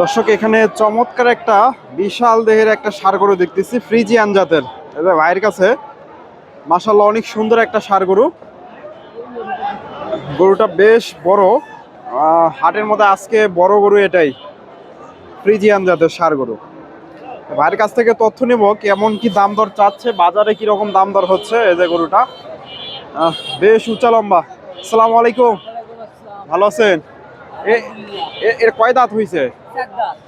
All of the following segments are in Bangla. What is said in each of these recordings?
দর্শক এখানে চমৎকার একটা বিশাল দেহের একটা সার গরু দেখতেছি ফ্রিজিয়ান জাতের ভাইয়ের কাছে মাসাল্লাহ অনেক সুন্দর একটা সার গরু। গরুটা বেশ বড়। হাটের মধ্যে আজকে বড় গরু এটাই ফ্রিজিয়ান জাতের সার গরু। ভাইয়ের কাছ থেকে তথ্য নেব কেমন কি দাম দর চাচ্ছে বাজারে কি রকম দাম দর হচ্ছে এই যে গরুটা। আহ, বেশ উঁচা লম্বা। আসসালামু আলাইকুম। ভালো আছেন? এর কয় দাঁত হয়েছে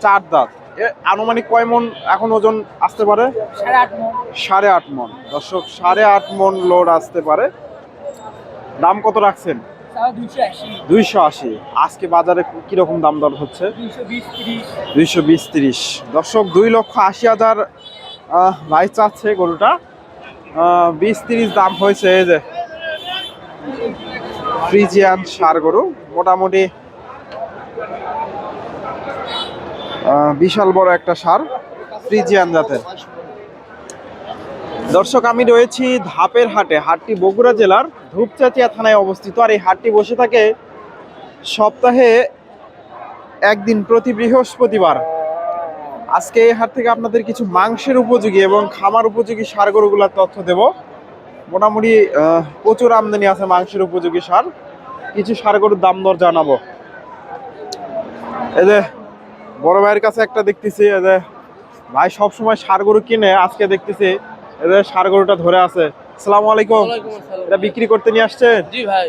চার দাঁত। এ আনুমানিক কয় মন এখন ওজন আসতে পারে? সাড়ে আট মন। দর্শক সাড়ে আট মন লোড আসতে পারে। দাম কত রাখছেন? দুইশো আশি। আজকে বাজারে কীরকম দাম দর হচ্ছে? দুশো বিশ তিরিশ। দুইশো বিশ তিরিশ। দর্শক দুই লক্ষ আশি হাজার ভাই চাচ্ছে গরুটা। বিশ তিরিশ দাম হয়েছে এই যে। ফ্রিজিয়ান সার গরু। মোটামুটি বিশাল বড় একটা সার ফ্রিজিয়ান জাতের। দর্শক, আমি রয়েছি ধাপের হাটে, হাটটি বগুড়া জেলার ধূপচাচিয়া থানায় অবস্থিত। আর এই হাটটি বসে থাকে সপ্তাহে একদিন প্রতি বৃহস্পতিবার। আজকে এই হাট থেকে আপনাদের কিছু মাংসের উপযোগী এবং খামার উপযোগী সার গরুগুলার তথ্য দেব। মোটামুটি প্রচুর আমদানি আছে মাংসের উপযোগী সার। কিছু সার গরুর দাম দর জানাব। যে বড় ভাইয়ের কাছে একটা দেখতেছি যে ভাই সবসময় সার গরু কিনে আজকে দেখতেছি যে সার গরুটা ধরে আছে। আসসালামু আলাইকুম। এটা বিক্রি করতে নিয়ে আসছেন? জি ভাই।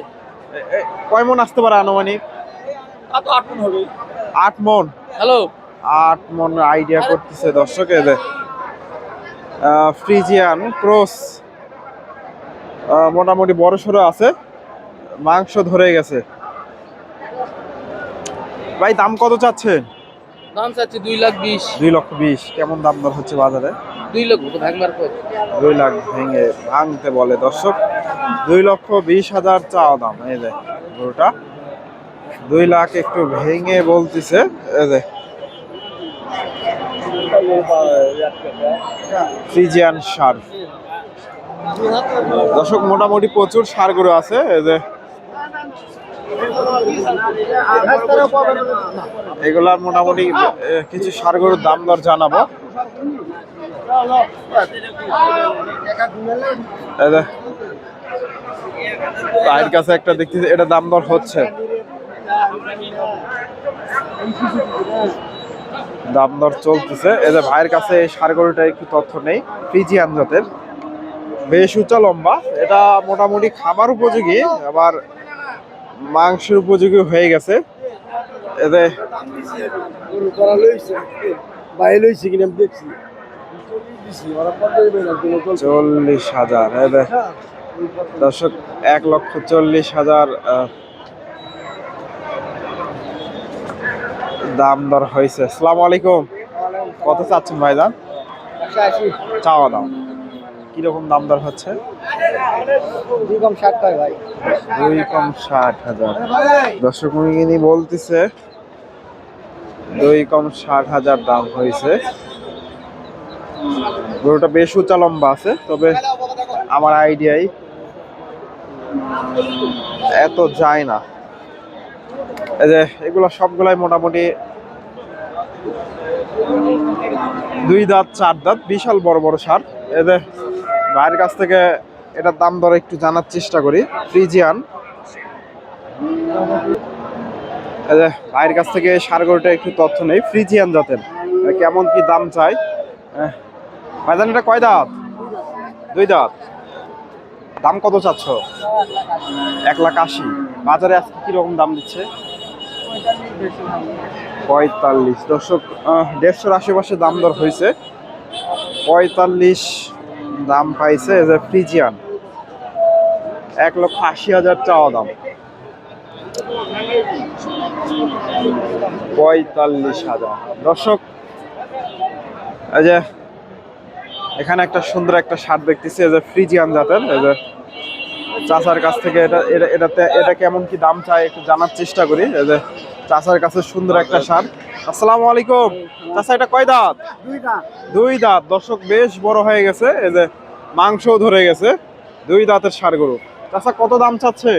কয় মন আসতে পারে আনুমানিক? আট মন হবে। আট মন? হ্যালো। আট মন আইডিয়া করতেছে দর্শক এদের ফ্রিজিয়ান ক্রস মোটামুটি বড় সড়ো আছে মাংস ধরে গেছে। ভাই দাম কত চাচ্ছেন? দাম চাচ্ছি দুই লাখ বিশ। দুই লক্ষ বিশ কেমন দাম দর হচ্ছে বাজারে? দুই লক্ষ ভাঙবার দুই লাখ ভেঙে ভাঙতে বলে দর্শক দুই লক্ষ বিশ হাজার চাওয়া দাম। এই যে গরুটা দুই লাখ একটু ভেঙে বলতেছে এই যে। ফ্রিজিয়ান সার দর্শক মোটামুটি প্রচুর সার গরু আছে এই যে। এগুলার মোটামুটি কিছু সার গরুর দাম দর জানাব। ভাইয়ের কাছে একটা দেখতেছি এটা দাম দর হচ্ছে। দাম দর চলতেছে। যে ভাইয়ের কাছে এই সার গরুটা একটু তথ্য নেই। ফ্রিজিয়ান জাতের। বেশ উঁচা লম্বা। এটা মোটামুটি খাবার উপযোগী, আবার মাংসের উপযোগী হয়ে গেছে। এতে চল্লিশ হাজার দর্শক এক লক্ষ চল্লিশ হাজার দাম দর হয়েছে। আসসালামু আলাইকুম। কত চাচ্ছেন একশো আশি, চাওয়া দাম কীরকম দাম দর হচ্ছে? টাকা ভাই। দুই কম ষাট হাজার। দর্শক মুরগিনি বলতেছে, দুই কম ষাট হাজার দাম হয়েছে গরুটা বেশ উঁচা লম্বা আছে, তবে আমার আইডিয়াই এত যায় না। এই যে এগুলো সবগুলাই মোটামুটি দুই দাঁত, চার দাঁত, বিশাল বড় বড় সার। এদের ভাইয়ের কাছ থেকে এটার দাম দর একটু জানার চেষ্টা করি। ফ্রিজিয়ান। ভাইয়ের কাছ থেকে সার গরুটা একটু তথ্য নেই। ফ্রিজিয়ান জাতের। কেমন কি দাম চাই? ভাইজান, এটা কয় দাঁত? দুই দাঁত। দাম কত চাচ্ছ? এক লাখ আশি। বাজারে আজকে কীরকম দাম দিচ্ছে? পঁয়তাল্লিশ। দর্শক দেড়শোর আশেপাশে দাম দর হয়েছে। পঁয়তাল্লিশ দাম পাইছে ফ্রিজিয়ান। এক লক্ষ আশি হাজার চাওয়া দাম। পঁয়তাল্লিশ হাজার। দর্শক এই যে এখানে একটা সুন্দর একটা শার্ট দেখতেছি এই যে ফ্রিজিয়ান জাতের এই যে চাচার কাছ থেকে এটা এটা এটাতে এটা কেমন কি দাম চাই একটু জানার চেষ্টা করি এই যে চাচার কাছে সুন্দর একটা শার্ট। আসসালামু আলাইকুম। চাচা এটা কয় দাঁত? দুই দাঁত। দর্শক বেশ বড় হয়ে গেছে এই যে মাংসও ধরে গেছে। দুই দাঁতের সার গরু। চাচা কত দাম চাচ্ছে?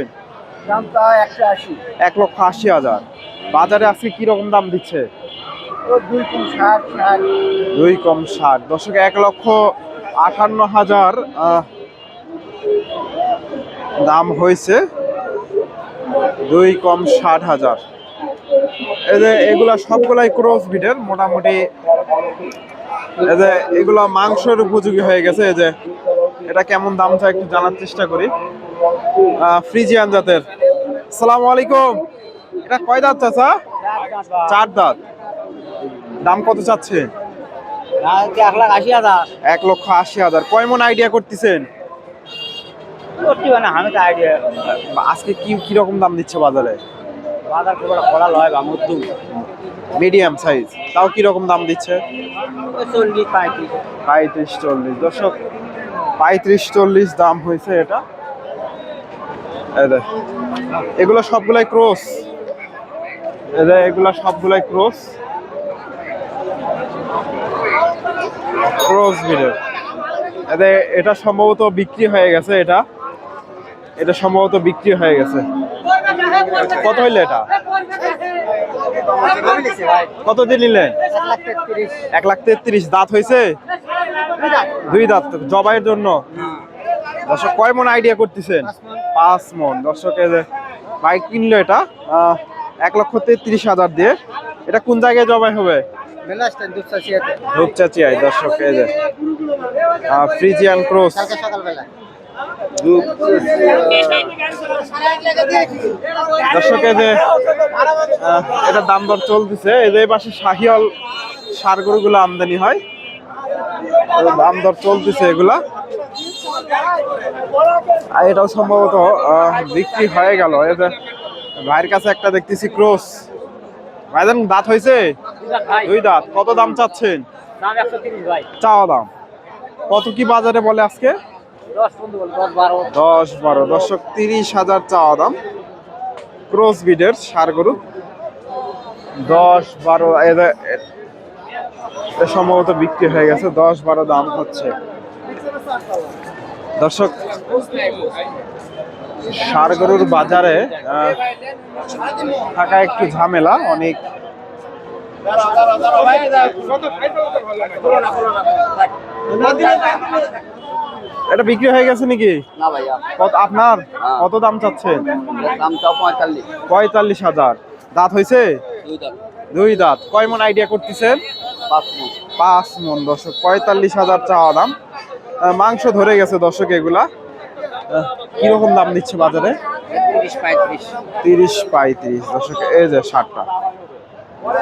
দামটা একশো আশি। এক লক্ষ আশি হাজার। বাজারে আজকে কি রকম দাম দিচ্ছে? দুই কম ষাট দশক এক লক্ষ আটান্ন হাজার দাম হয়েছে দুই কম ষাট হাজার। এই যে এগুলা সবগুলাই ক্রস বিটের মোটামুটি এই যে এগুলা মাংসের উপযোগী হয়ে গেছে। এই যে এটা কেমন দাম চাই একটু জানার চেষ্টা করি। ফ্রিজিয়ান জাতের। সালামু আলাইকুম। এটা কয় দাঁত চাচা? চার দাঁত। দাম কত চাচ্ছে? এক লক্ষ আশি হাজার। কয় মন আইডিয়া করতেছেন? আজকে কি কীরকম দাম দিচ্ছে বাজারে? Medium size. তাও কীরকম দাম দিচ্ছে? চল্লিশ পঁয়ত্রিশ পঁয়ত্রিশ চল্লিশ। দর্শক, পঁয়ত্রিশ চল্লিশ দাম হয়েছে এটা। এগুলো সবগুলাই ক্রস। এগুলা সবগুলাই ক্রস। ক্রস বিডের এটা সম্ভবত বিক্রি হয়ে গেছে এটা। এটা সম্ভবত বিক্রি হয়ে গেছে। কত হইলে এটা? কত দিন নিলেন? এক লাখ তেত্রিশ। দাঁত হয়েছে? দুই দাঁত, জবাইয়ের জন্য? দর্শক কয় মন আইডিয়া করতেছেন? পাঁচ মন। দর্শক এই যে বাইক কিনলো এটা এক লক্ষ তেত্রিশ হাজার দিয়ে। এটা কোন জায়গায় জবাই হবে? রূপচাচিয়ায় দর্শক এই যে ফ্রিজিয়ান ক্রস। দর্শক যে এটার দাম দর চলতেছে। এই যে পাশে শাহিয়াল সার গরুগুলো আমদানি হয়। দাম দর চলতেছে এগুলা। আর এটাও সম্ভবত বিক্রি হয়ে গেল। ভাইয়ের কাছে একটা দেখতেছি ক্রস। ভাইজান দাঁত হয়েছে? দুই দাঁত। কত দাম চাচ্ছেন? চাওয়া দাম। কত কি বাজারে বলে আজকে? দশ বারো। দশ বারো। দশক তিরিশ হাজার চাওয়া দাম। ক্রস বিডের সার গরু। দশ বারো সম্ভবত বিক্রি হয়ে গেছে। দশ বারো দাম হচ্ছে। দর্শক সার গরুর বাজারে থাকা একটু ঝামেলা অনেক এটা বিক্রি হয়ে গেছে নাকি? না ভাইয়া। কত আপনার? কত দাম চাচ্ছেন? দাম পঁয়তাল্লিশ। পঁয়তাল্লিশ হাজার। দাঁত হয়েছে? দুই দাঁত। কয় মন আইডিয়া করতেছেন? পাঁচ মন। পাঁচ মন দর্শক পঁয়তাল্লিশ হাজার চাওয়া দাম। মাংস ধরে গেছে দর্শক এগুলা। কীরকম দাম দিচ্ছে বাজারে? তিরিশ পঁয়ত্রিশ। তিরিশ দর্শক এই যে ষাটটা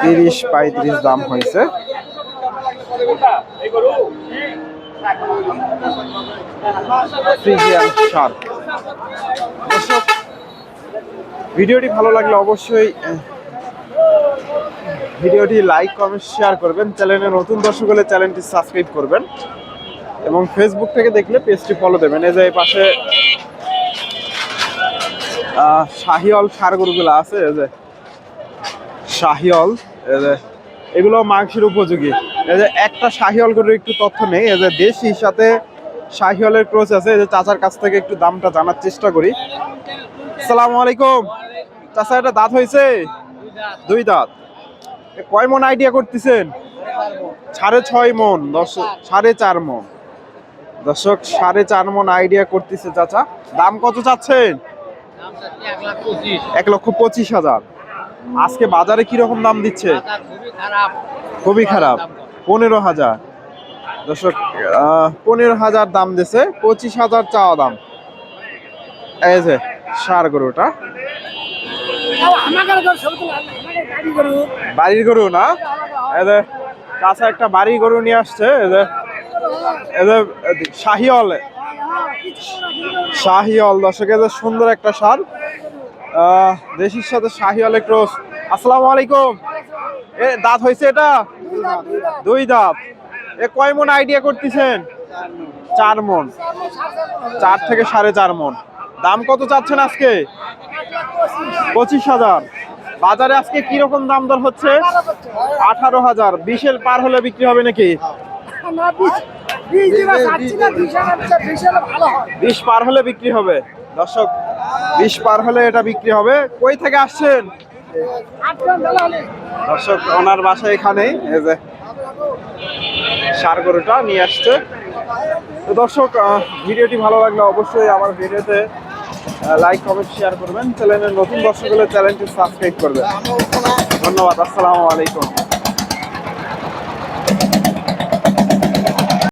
তিরিশ পঁয়ত্রিশ দাম হয়েছে। ভিডিওটি ভালো লাগলে অবশ্যই ভিডিওটি লাইক কমেন্ট শেয়ার করবেন। চ্যানেলে নতুন দর্শক হলে চ্যানেলটি সাবস্ক্রাইব করবেন। এবং ফেসবুক থেকে দেখলে পেজটি ফলো দেবেন। এই যে পাশে আহ, শাহিওল সার গরুগুলো আছে এই যে শাহিওল এই যে এগুলো মাংসের উপযোগী। এই যে একটা শাহিওল গরুর একটু তথ্য নেই এই যে দেশির সাথে শাহিওলের ক্রস আছে এই যে চাচার কাছ থেকে একটু দামটা জানার চেষ্টা করি। আসসালামু আলাইকুম। চাচা এটা দাঁত হয়েছে? দুই দাঁত। কয় মন আইডিয়া করতেছেন? সাড়ে ছয় মন দশ সাড়ে চার মন। দর্শক, সাড়ে চার মন আইডিয়া করতেছে চাচা। দাম কত চাচ্ছেন? এক লক্ষ পঁচিশ হাজার। আজকে বাজারে কি রকম দাম দিচ্ছে? খুবই খারাপ। পনেরো হাজার। দর্শক পনেরো হাজার দাম দিছে, পঁচিশ হাজার চাওয়া দাম। এই যে, সার গরুটা। বাড়ির গরু না? কাছে একটা বাড়ি গরু নিয়ে আসছে, এই যে। শাহিওল শাহিওল দর্শক যে সুন্দর একটা সার। দেশির সাথে শাহিওয়াল ক্রস আসসালামু আলাইকুম। এ, দাঁত হয়েছে এটা? দুই দাঁত। এ, কয় মন আইডিয়া করতেছেন? চার মন। চার থেকে সাড়ে চার মন। দাম কত চাচ্ছেন আজকে? পঁচিশ হাজার। বাজারে আজকে কি রকম দাম দর হচ্ছে? আঠারো হাজার। বিশের পার হলে বিক্রি হবে নাকি? বিশ পার হলে বিক্রি হবে। দর্শক বিশ পার হলে এটা বিক্রি হবে। কই থেকে আসছেন? দর্শক ওনার বাসা এখানেই। এই যে সার গরুটা নিয়ে আসছে। তো দর্শক ভিডিওটি ভালো লাগলে অবশ্যই আমার ভিডিওতে লাইক কমেন্ট শেয়ার করবেন। চ্যানেলের নতুন দর্শক হলে চ্যানেলটি সাবস্ক্রাইব করবেন। ধন্যবাদ আসসালামু আলাইকুম।